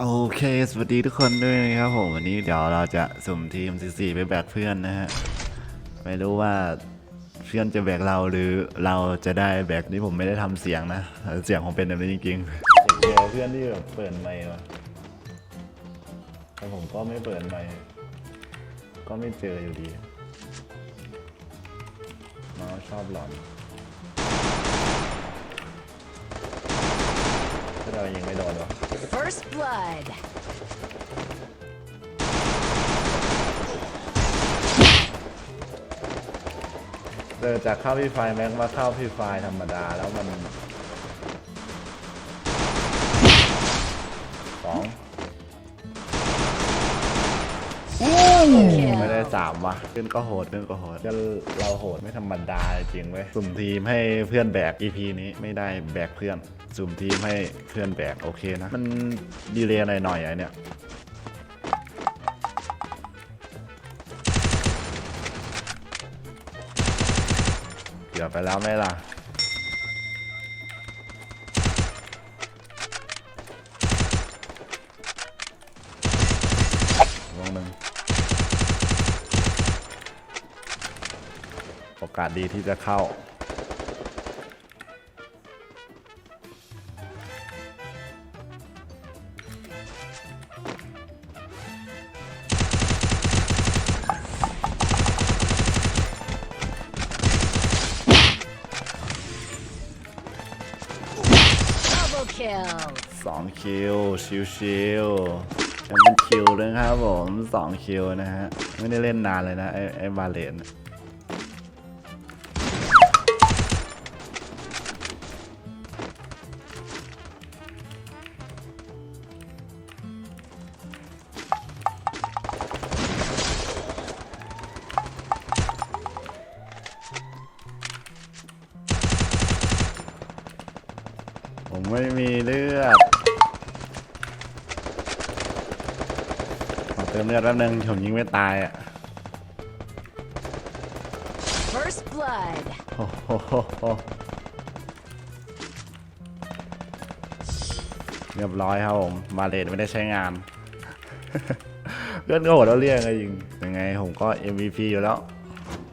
โอเค สวัสดีทุกคนด้วยนะครับผม วันนี้เดี๋ยวเราจะสุ่มทีม44ไปแบกเพื่อนนะฮะ ไม่รู้ว่าเพื่อนจะแบกเราหรือเราจะได้แบกนี่ผมไม่ได้ทำเสียงนะ เสียงผมเป็นแบบนี้จริงๆเจอเพื่อนที่แบบเปิดไมค์แต่ผมก็ไม่เปิดไมค์ก็ไม่เจออยู่ดีน้องชอบหลอน ยิงไม่โดนหรอ First blood. เดินจากเข้าพี่ไฟแม็กมาเข้าพี่ไฟธรรมดาแล้วมัน ไม่ได้สามวะเพื่อนก็โหดเพื่อนก็โหดก็เราโหดไม่ธรรมดาจริงเว้ยสุ่มทีมให้เพื่อนแบก EP นี้ไม่ได้แบกเพื่อน สุ่มทีมให้เพื่อนแบกโอเคนะ มันดีเลยหน่อยๆไอ้เนี่ยเกือบไปแล้วไหมล่ะ อกาสดีที่จะเข้า Double kill. สองคิวชิวชิวๆยังเป็นคิวเลยครับผมสองคิวนะฮะ ไม่ได้เล่นนานเลยนะ ไอ้ไอ้บาเลน ไม่มีเลือดขอเติมเลือดแป๊บนึงผมยิงไม่ตายอะ First blood. โอ้โหเรียบร้อยครับผมบาเลตไม่ได้ใช้งาน เพื่อนก็โหดแล้วเรียกไงยิงยังไงผมก็ MVP อยู่แล้ว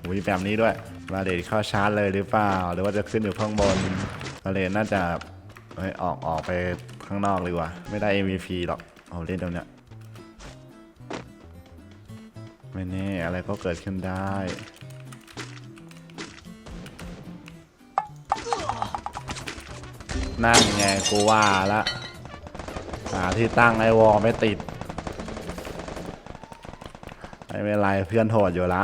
อุ้ยแบบนี้ด้วยบาเลตเข้าชาร์จเลยหรือเปล่า หรือว่าจะขึ้นอยู่ข้างบนบาเลตน่าจะ เฮ้ยออกออกไปข้างนอกดีกว่าไม่ได้ MVP หรอกเอาเล่นตรงเนี้ยไม่แน่อะไรก็เกิดขึ้นได้นั่นไงกูว่าละหาที่ตั้งไอวอลไม่ติดไม่เป็นไรเพื่อนโหดอยู่ละ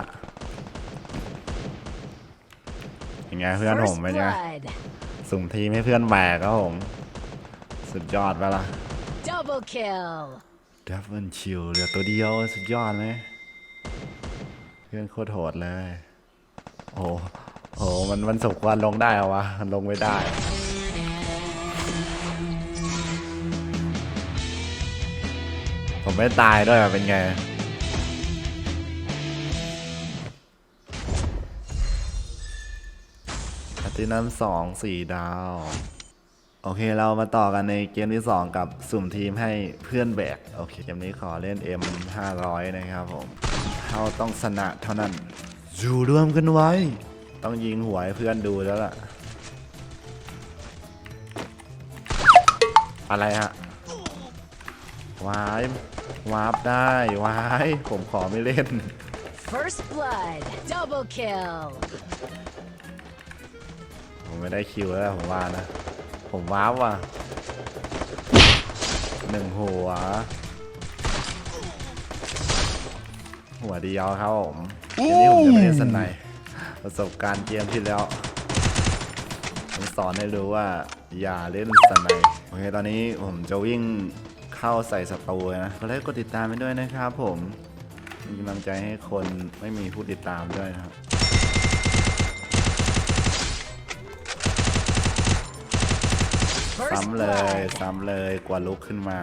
ยังไงเพื่อนผม First เป็นไง blood. สุ่มทีมให้เพื่อนแบกครับผม สุดยอดไปละ Double kill. ดับเบิลชิวเหลือตัวเดียวสุดยอดเลยเพื่อนโคตรโหดเลยโอ้โหโอ้โหมันมันสมควรลงได้เหรอวะมันลงไม่ได้ผมไม่ตายด้วยอะเป็นไง ตตินัมสองสี่ดาว โอเคเรามาต่อกันในเกมที่ 2 กับสุ่มทีมให้เพื่อนแบก โอเค เกมนี้ขอเล่น M 500นะครับผมเขาต้องชนะเท่านั้น อยู่รวมกันไว้ ต้องยิงหัวให้เพื่อนดูแล้วล่ะ อะไรฮะวายวาร์ปได้วาย ผมขอไม่เล่น First blood. Double kill. ไม่ได้คิวแล้วผมว่านะ ผมว้าวว่ะหนึ่งหัว หัวเดียวครับผมทีนี้ผมจะไม่เล่นสไนป์ประสบการณ์เกมที่แล้วผมสอนให้รู้ว่าอย่าเล่นสไนโอเคตอนนี้ผมจะวิ่งเข้าใส่สตูนะก็ได้กดติดตามไปด้วยนะครับผมมีกำลังใจให้คนไม่มีผู้ติดตามด้วยนะครับำเลย blood. ซ้ำเลยกว่าลุกขึ้นมา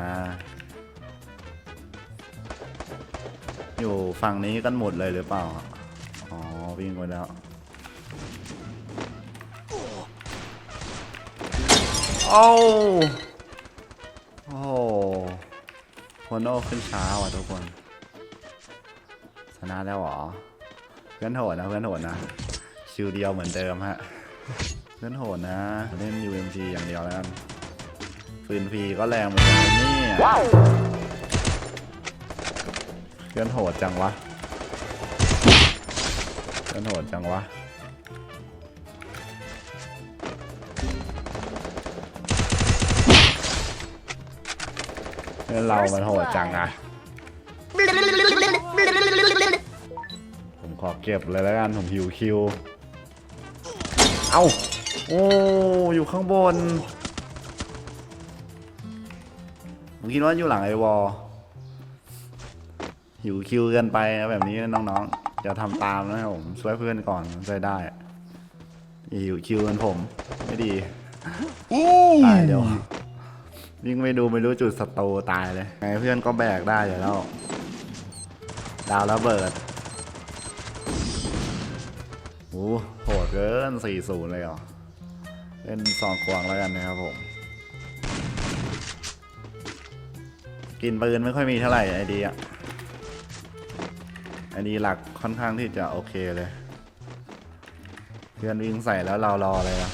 อยู่ฝั่งนี้กันหมดเลยหรือเปล่า อ๋อ วิ่งไปแล้ว โอ้โอ้โน่ขึ้นช้าว่ะทุกคน ชนะแล้วเหรอ เพื่อนโหดนะ เพื่อนโหดนะคิวเดียวเหมือนเดิมฮะเพื่อนโหดนะ เล่น UMG อย่างเดียวแล้ว ฟืนฟรีก็แรงเหมือนกันนะเนี่ยเพื่อนโหดจังวะเพื่อนโหดจังวะเพื่อนเรามันโหดจังอะผมขอเก็บเลยแล้วกันผมหิวคิว เอ้า โอ้ อยู่ข้างบน ผมคิดว่าอยู่หลังไอวอลหิวคิวเกินไปนะแบบนี้น้องๆอย่าทำตามนะครับผมช่วยเพื่อนก่อนใช้ได้อย่าหิวคิวกันผม ไม่ดีตายเดี๋ยวยิ่งไม่ดูไม่รู้จุดสโตรตายเลยไงเพื่อนก็แบกได้อยู่แล้ว ดาวระเบิดโอ้โหดเกิน 4-0 เลยเหรอ เล่นสองควงแล้วกันนะครับผม กินปืนไม่ค่อยมีเท่าไหร่ไอดีอะไอดีหลักค่อนข้างที่จะโอเคเลยเพื่อนวิ่งใส่แล้วเรารอเลยนะ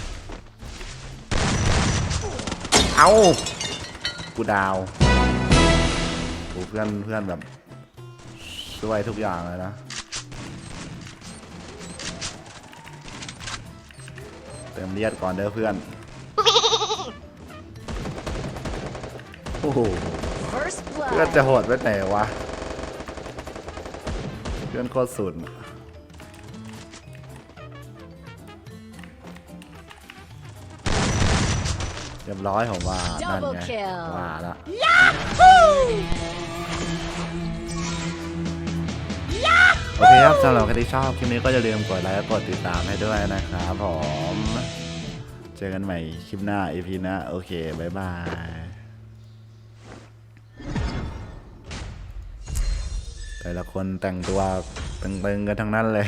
เอากูดาวโอ้เพื่อนเพื่อนแบบช่วยทุกอย่างเลยนะเติมเลียดก่อนเด้อเพื่อน โอ้โห First เพื่อน blood. จะโหดไว้ไหนวะ เพื่อนโคตรสุดเรียบร้อยผมว่า นั่น Double ไง kill ว่าละ โอเคครับสำหรับใครที่ชอบคลิปนี้ก็อย่าลืมกดไลค์และกดติดตามให้ด้วยนะครับผม เจอกันใหม่คลิปหน้า EP หน้า โอเค บ๊ายบาย แต่ละคนแต่งตัวตึงๆกันทั้งนั้นเลย